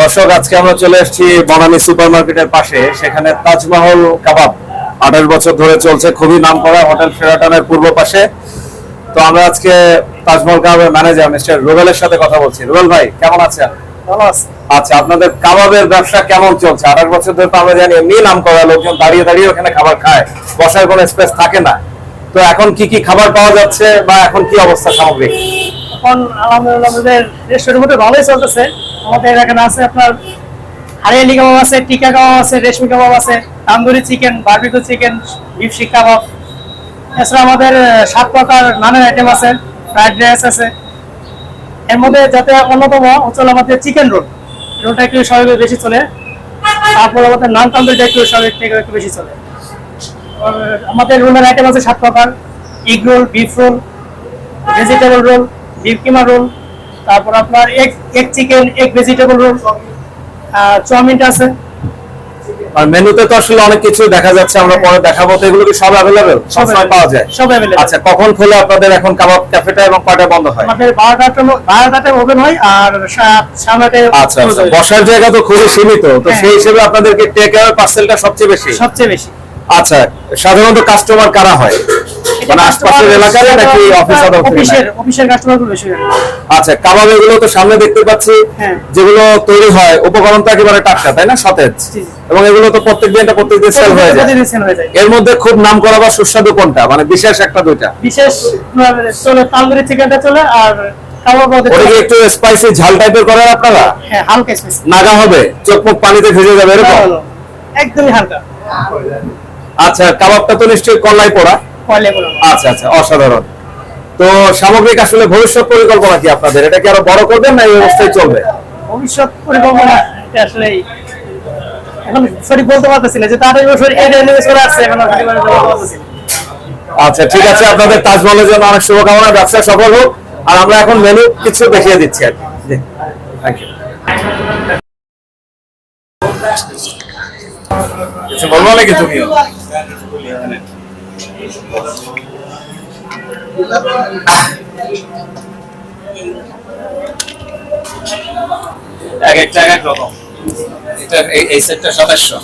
দর্শক আজকে আমরা চলে এসেছি বনানী সুপার মার্কেটের পাশে। সেখানে তাজমহল কাবাব আঠাশ বছর ধরে চলছে খুবই নাম করা হোটেল ফেরাটনের পূর্ব পাশে। তো আমরা আজকে তাজমহল কাবাবের ম্যানেজার মিস্টার রুবেলের সাথে কথা বলছি। রুবেল ভাই কেমন আছেন? আছে। আচ্ছা আপনাদের কাবাবের ব্যবসা কেমন চলছে? আঠাশ বছর ধরে তো আমরা জানি এমনি নাম করা লোকজন দাঁড়িয়ে দাঁড়িয়ে ওখানে খাবার খায় বসার কোনো স্পেস থাকে না। তো এখন কি কি খাবার পাওয়া যাচ্ছে বা এখন কি অবস্থা সামগ্রিক? এখন আলহামদুলিল্লাহ আমাদের রেস্টুরেন্ট মধ্যে ভালোই চলতেছে। আমাদের এখানে আছে আপনার হারিয়ালি কাবাব আছে, টিকা কাবাব আছে, রেশমি কাবাব আছে, tandoori chicken barbecue chicken beef seekh kebab. এছাড়া আমাদের সাত প্রকার নানান আইটেম আছে ফ্রাইড রাইস আছে। এর মধ্যে যাতে অন্যতম হচ্ছে আমাদের চিকেন রোল রোলটা একটু সবাই বেশি চলে। তারপর আমাদের নান তান্দুরিটা একটু সবাই একটু বেশি চলে। আমাদের রোলের আইটেম আছে সাত প্রকার egg roll beef roll vegetable roll beef keema roll তারপর আপনার egg egg chicken egg vegetable roll চাউমিনটা আছে। আর মেনুতে তো আসলে অনেক কিছু দেখা যাচ্ছে আমরা পরে দেখাবো তো এগুলো কি সব অ্যাভেলেবেল সবসময় পাওয়া যায়? সব অ্যাভেলেবল আচ্ছা কখন খোলে আপনাদের এখন কাবাব ক্যাফেটা এবং কয়টা বন্ধ হয়? আমাদের বারোটার বারোটাতে ওপেন হয় আর সা- সামনেতে আচ্ছা আচ্ছা বসার জায়গা তো খুবই সীমিত তো হ্যাঁ। সেই হিসেবে আপনাদেরকে টেক অ্যাওয়ে পার্সেলটা সবচেয়ে বেশি? সবচেয়ে বেশি। আচ্ছা সাধারণত কাস্টমার কারা হয়? মানে আশপাশের এলাকার নাকি অফিস অফিসের অফিসের কাস্টমার বেশি আচ্ছা কাবাব এগুলো তো সামনে দেখতে পাচ্ছি হ্যাঁ। যেগুলো তৈরি হয় উপকরণ তো একেবারে টাটকা তাই না? সতেজ। এবং এগুলো তো প্রত্যেকদিন এটা প্রত্যেকদিন সেল হয়ে যায়। এর মধ্যে খুব নাম করা বা সুস্বাদু কোনটা? মানে বিশেষ একটা দুইটা। বিশেষ চলে তান্দুরি চিকেনটা চলে আর। একটু স্পাইসি ঝাল টাইপের আপনারা? হ্যাঁ হালকা নাগা হবে চোখ মুখ পানিতে ভিজে যাবে এরকম? একদমই হালকা। আচ্ছা কাবাবটা তো নিশ্চয়ই কল্লাই পড়া। আচ্ছা আচ্ছা অসাধারণ। তো সামগ্রিক আসলে ভবিষ্যৎ পরিকল্পনা কি আপনাদের? এটা কি আরও বড় করবেন না এই অবস্থায় চলবে? ভবিষ্যৎ পরিকল্পনা আসলে এখন সঠিক বলতে পারতেছি না যে তার বছর রেলওয়ে চলে আসছে এখন। আচ্ছা ঠিক আছে আপনাদের তাজমহলের জন্য অনেক শুভকামনা ব্যবসা সফল হোক। আর আমরা এখন মেনু কিছু দেখিয়ে দিচ্ছি আর কি। থ্যাংক ইউ কিছু বলব নাকি তুমিও এক একটা এক এক এটা এই সেটটা সাতাশশো।